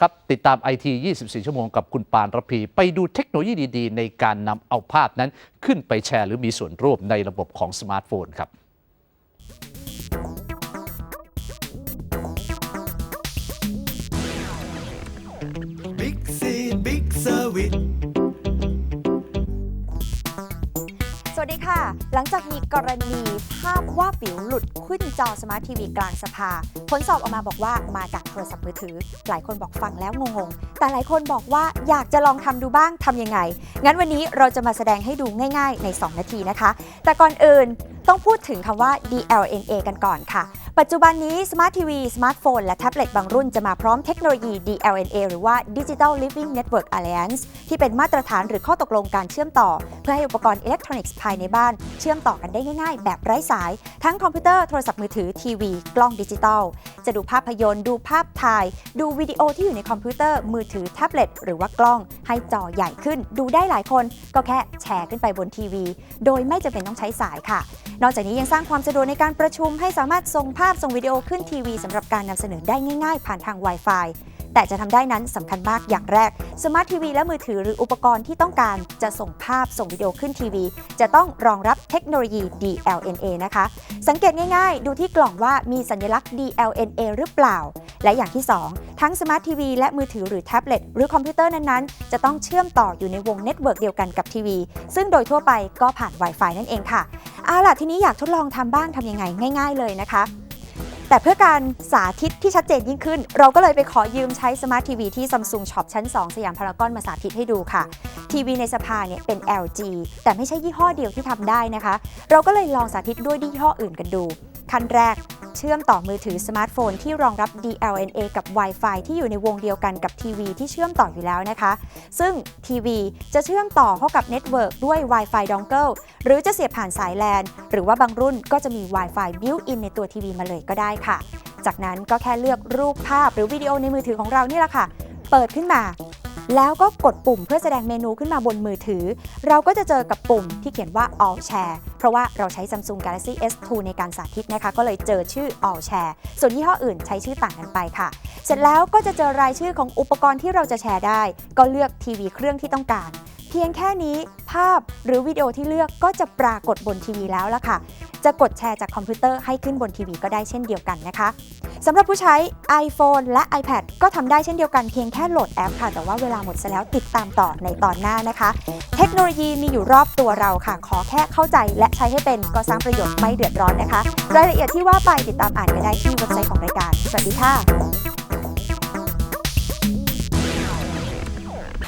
ครับติดตาม IT 24 ชั่วโมงกับคุณปานรพี ไปดูเทคโนโลยีดีๆ ในการนำเอาภาพนั้นขึ้นไปแชร์หรือมีส่วนร่วมในระบบของสมาร์ทโฟนครับบิ๊กซีบิ๊กเซอร์วิส หลังจากมีกรณีภาพว่าบวิวหลุดขึ้นจอสมาร์ททีวีกลางสภา ผลสอบออกมาบอกว่ามาจากโทรศัพท์มือถือ หลายคนบอกฟังแล้วงงๆ แต่หลายคนบอกว่าอยากจะลองทำดูบ้างทำยังไง งั้นวันนี้เราจะมาแสดงให้ดูง่ายๆ ใน 2 นาทีนะคะ แต่ก่อนอื่นต้องพูดถึงคำว่า DLNA กันก่อนค่ะ ปัจจุบันนี้สมาร์ททีวีสมาร์ทโฟนและแท็บเล็ตบางรุ่นจะมาพร้อมเทคโนโลยี DLNA หรือว่า Digital Living Network Alliance ที่เป็นมาตรฐานหรือข้อตกลงการเชื่อมต่อ เพื่อให้อุปกรณ์อิเล็กทรอนิกส์ภายในบ้าน เชื่อมต่อกันได้ง่ายๆ แบบไร้สาย ทั้งคอมพิวเตอร์โทรศัพท์มือถือทีวี กล้องดิจิตอลจะดูภาพยนตร์ ดูภาพถ่าย ดูวิดีโอที่อยู่ในคอมพิวเตอร์มือถือแท็บเล็ตหรือว่ากล้อง ให้จอใหญ่ขึ้น ดูได้หลายคน ก็แค่แชร์ขึ้นไปบนทีวี โดยไม่จำเป็นต้องใช้สายค่ะนอกจากนี้ยังสร้างความสะดวกในการประชุมให้สามารถส่งภาพส่งวิดีโอขึ้นทีวีสำหรับการนำเสนอได้ง่าย ๆ ผ่านทาง Wi-Fi แต่จะทำได้นั้นสำคัญมากอย่างแรกสมาร์ททีวีและมือถือหรืออุปกรณ์ที่ต้องการจะส่งภาพส่งวิดีโอขึ้นทีวี จะต้องรองรับเทคโนโลยี DLNA นะคะ สังเกตง่ายๆ ดูที่กล่องว่ามีสัญลักษณ์ DLNA หรือเปล่า และอย่างที่ 2 ทั้งสมาร์ททีวีและมือถือหรือแท็บเล็ตหรือคอมพิวเตอร์นั้นๆ จะต้องเชื่อมต่ออยู่ในวงเน็ตเวิร์กเดียวกันกับทีวี ซึ่งโดยทั่วไปก็ผ่าน Wi-Fi นั่นเองค่ะ เอาล่ะทีนี้อยากทดลองทำบ้างทำยังไง ง่าย ๆ เลยนะคะ แต่เพื่อการสาธิตที่ชัดเจนยิ่งขึ้น เราก็เลยไปขอยืมใช้สมาร์ททีวีที่ซัมซุงช็อปชั้น 2 สยามพารากอนมาสาธิตให้ดูค่ะ ทีวีในสภาเนี่ยเป็น LG แต่ไม่ใช่ยี่ห้อเดียวที่ทำได้นะคะ เราก็เลยลองสาธิตด้วยยี่ห้ออื่นกันดู ขั้นแรก เชื่อมต่อมือถือสมาร์ทโฟนที่รองรับ DLNA กับ Wi-Fi ที่อยู่ในวงเดียวกันกับทีวีที่เชื่อมต่ออยู่แล้วนะคะ ซึ่งทีวีจะเชื่อมต่อเข้ากับเน็ตเวิร์กด้วย Wi-Fi dongle หรือจะเสียบผ่านสาย LAN หรือว่าบางรุ่นก็จะมี Wi-Fi built-in ในตัวทีวีมาเลยก็ได้ค่ะ จากนั้นก็แค่เลือกรูปภาพหรือวิดีโอในมือถือของเรานี่แหละค่ะ เปิดขึ้นมา แล้วก็กดปุ่มเพื่อแสดงเมนูขึ้นมาบนมือถือ เราก็จะเจอกับปุ่มที่เขียนว่า all share เพราะว่าเราใช้ Samsung Galaxy S2 ในการสาธิตนะคะ ก็เลยเจอชื่อ all share ส่วนยี่ห้ออื่นใช้ชื่อต่างกันไปค่ะ เสร็จแล้วก็จะเจอรายชื่อของอุปกรณ์ที่เราจะแชร์ได้ ก็เลือกทีวีเครื่องที่ต้องการ เพียงแค่นี้ภาพหรือวิดีโอที่เลือกก็จะปรากฏบนทีวีแล้วละค่ะ จะกดแชร์จากคอมพิวเตอร์ให้ขึ้นบนทีวีก็ได้เช่นเดียวกันนะคะสำหรับผู้ใช้ iPhone และ iPad ก็ทำได้เช่นเดียวกันเพียงแค่โหลดแอปค่ะ แต่ว่าเวลาหมดซะแล้วติดตามต่อในตอนหน้านะคะ เทคโนโลยีมีอยู่รอบตัวเราค่ะ ขอแค่เข้าใจและใช้ให้เป็นก็สร้างประโยชน์ไม่เดือดร้อนนะคะ รายละเอียดที่ว่าไปติดตามอ่านกันได้ที่เว็บไซต์ของรายการ สวัสดีค่ะ